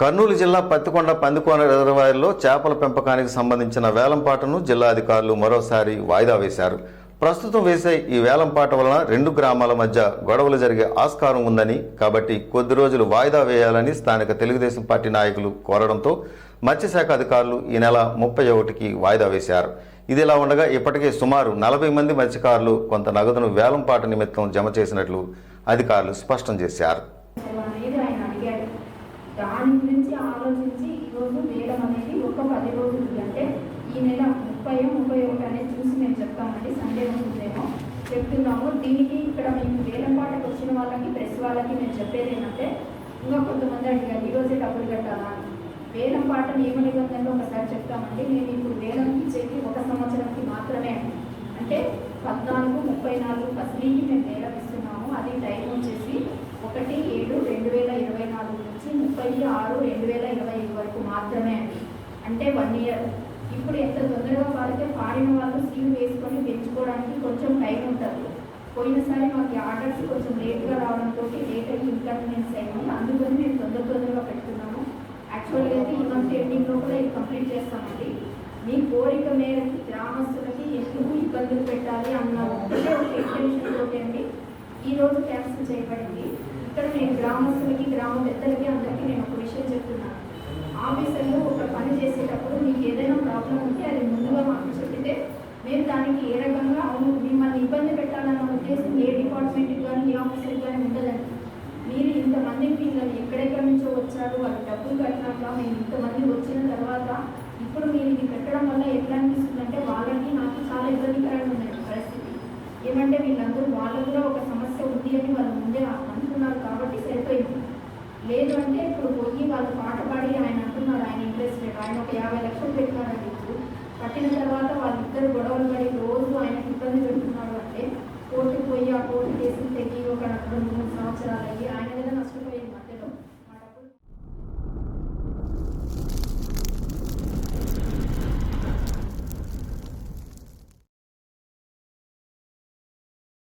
కర్నూలు జిల్లా పత్తికొండ పందికొండ రిజర్వాయర్లో చేపల పెంపకానికి సంబంధించిన వేలంపాటను జిల్లా అధికారులు మరోసారి వాయిదా వేశారు. ప్రస్తుతం వేసే ఈ వేలంపాట వలన రెండు గ్రామాల మధ్య గొడవలు జరిగే ఆస్కారం ఉందని కాబట్టి కొద్ది రోజులు వాయిదా వేయాలని స్థానిక తెలుగుదేశం పార్టీ నాయకులు కోరడంతో మత్స్యశాఖ అధికారులు ఈ నెల ముప్పై ఒకటికి వాయిదా వేశారు. ఇదిలా ఉండగా ఇప్పటికే సుమారు నలభై మంది మత్స్యకారులు కొంత నగదును వేలంపాట నిమిత్తం జమ చేసినట్లు అధికారులు స్పష్టం చేశారు అనేది ఆయన అడిగాడు దాని గురించి రోజు వేయడం అనేది ఒక పది రోజులు అంటే ఈ నెల ముప్పై ముప్పై ఒకటి అనేది చూసి మేము చెప్తామండి సండే ఉంటుందేమో చెప్తున్నాము. దీనికి ఇక్కడ మేము వేలం పాటకు వచ్చిన వాళ్ళకి ప్రెస్ వాళ్ళకి మేము చెప్పేది ఏంటంటే ఇంకా కొంతమంది అడిగారు ఈరోజే డబ్బులు కట్టాలా? వేలం పాట నియమ నిబంధనలు ఒకసారి చెప్తామండి. మేము ఇప్పుడు వేలం ఇచ్చేది ఒక సంవత్సరంకి మాత్రమే అంటే పద్నాలుగు ముప్పై నాలుగు ఫస్ట్లీకి మేము వేలం ఇస్తున్నాము. అది టైం వచ్చేసి ఒకటి ఏడు రెండు వేల ఇరవై నాలుగు నుంచి ముప్పై ఆరు రెండు వేల మాత్రమే అండి. అంటే వన్ ఇయర్ ఇప్పుడు ఎంత తొందరగా పాడితే పాడిన వాళ్ళు సీల్ వేసుకొని పెంచుకోవడానికి కొంచెం టైం ఉంటుంది. పోయినసారి మాకు ఆర్డర్స్ కొంచెం లేట్గా రావడంతో లేట్ అయ్యి ఇన్కన్వీనియన్స్ అయింది. అందుకని మేము తొందర తొందరగా పెడుతున్నాము యాక్చువల్గా అయితే ఈ మంత్ ఎండింగ్లో కూడా ఇది కంప్లీట్ చేస్తామండి. మీ కోరిక మేరకు గ్రామస్తులకి ఎందుకు ఇబ్బందులు పెట్టాలి అన్న ఒకటే ఒక ఇంటెన్షన్ ఈ రోజు క్యాన్సిల్ చేయబడింది. ఇక్కడ నేను గ్రామస్తులకి గ్రామ పెద్దలకి అందరికీ నేను ఒక విషయం చెప్తాను. ఆఫీసర్లో ఒక పని చేసేటప్పుడు మీకు ఏదైనా ప్రాబ్లం ఉంటే అది ముందుగా మాకు చెప్తే మేము దానికి ఏ రకంగా అవును మిమ్మల్ని ఇబ్బంది పెట్టాలన్న ఉద్దేశం ఏ డిపార్ట్మెంట్కి కానీ ఏ ఆఫీసర్కి కానీ ఉండదండి. మీరు ఇంతమంది పిల్లలు ఎక్కడెక్కడ నుంచో వచ్చారు వాళ్ళు డబ్బులు కట్టినాక మేము ఇంతమంది వచ్చిన తర్వాత ఇప్పుడు మీరు ఇది పెట్టడం వల్ల ఎట్లా అనిపిస్తుందంటే వాళ్ళకి నాకు చాలా ఇబ్బందికరంగా ఉందండి పరిస్థితి. ఏమంటే వీళ్ళందరూ వాళ్ళకు కూడా ఒక సమస్య ఉంది అని వాళ్ళు ముందే అనుకున్నారు కాబట్టి సరిపోయింది. లేదు అంటే ఇప్పుడు పోయి వాళ్ళు పాట పాడి ఆయన అంటున్నారు ఆయన ఇంట్రెస్టెడ్ ఆయన ఒక యాభై లక్షలు పెట్టినారండి ఇప్పుడు కట్టిన తర్వాత వాళ్ళిద్దరు గొడవలు పడి రోజు ఆయనకి ఇబ్బంది పెడుతున్నారు అంటే కోర్టుకు పోయి ఆ కోర్టు కేసులు తెగి ఒక రెండు